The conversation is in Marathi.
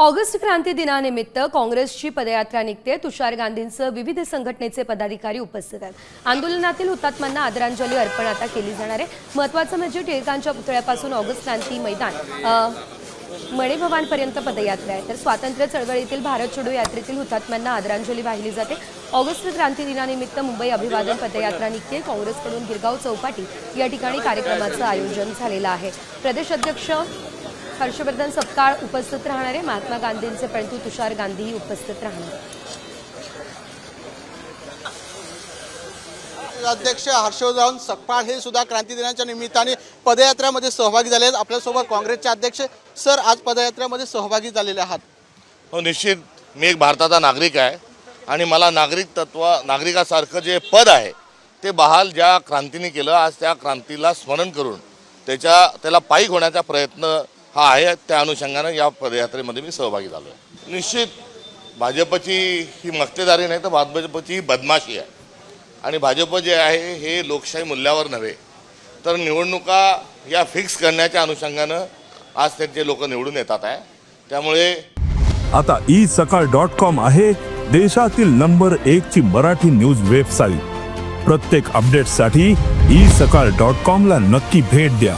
ऑगस्ट क्रांती दिनानिमित्त काँग्रेसची पदयात्रा निघते. तुषार गांधींसह विविध संघटनेचे पदाधिकारी उपस्थित आहेत. आंदोलनातील हुतात्म्यांना आदरांजली अर्पण आता केली जाणार आहे. महत्वाचं म्हणजे टिळकांच्या पुतळ्यापासून ऑगस्ट क्रांती मैदान. मणेभवानपर्यंत पदयात्रा आहे. तर स्वातंत्र्य चळवळीतील भारत छोडो यात्रेतील हुतात्म्यांना आदरांजली वाहिली जाते. ऑगस्ट क्रांती दिनानिमित्त मुंबई अभिवादन पदयात्रा निघते. काँग्रेसकडून गिरगाव चौपाटी या ठिकाणी कार्यक्रमाचं आयोजन झालेलं आहे. प्रदेश अध्यक्ष हर्षवर्धन सपकाळ उपस्थित राहणार आहे महात्मा गांधींचे पणतू तुषार गांधीही उपस्थित राहणार. आहेत. अध्यक्ष हर्षवर्धन सकपाळ हे सुद्धा क्रांती दिनाच्या निमित्ताने पदयात्रेमध्ये सहभागी झाले आहेत. आपल्यासोबत काँग्रेसचे अध्यक्ष सर आज पदयात्रेमध्ये सहभागी झालेले आहात. हो निश्चित. मी एक भारताचा नागरिक आहे आणि मला नागरिक तत्व नागरिकासारखं जे पद आहे ते बहाल ज्या क्रांतीने केलं आज त्या क्रांतीला स्मरण करून त्याच्या त्याला पायी होण्याचा प्रयत्न हा आहे त्या अनुषंगानं या पदयात्रेमध्ये मी सहभागी झालो आहे निश्चित भाजपची ही मक्तेदारी नाही तर भाजपची ही बदमाशी आहे. आणि भाजप जे आहे हे लोकशाही मूल्यावर नव्हे तर निवडणुका या फिक्स करण्याच्या अनुषंगानं आज त्यांचे लोक निवडून येतात आहे. त्यामुळे आता ई सकाळ डॉट कॉम आहे देशातील नंबर एक ची मराठी न्यूज वेबसाईट. प्रत्येक अपडेटसाठी ई सकाळ डॉट कॉम ला नक्की भेट द्या.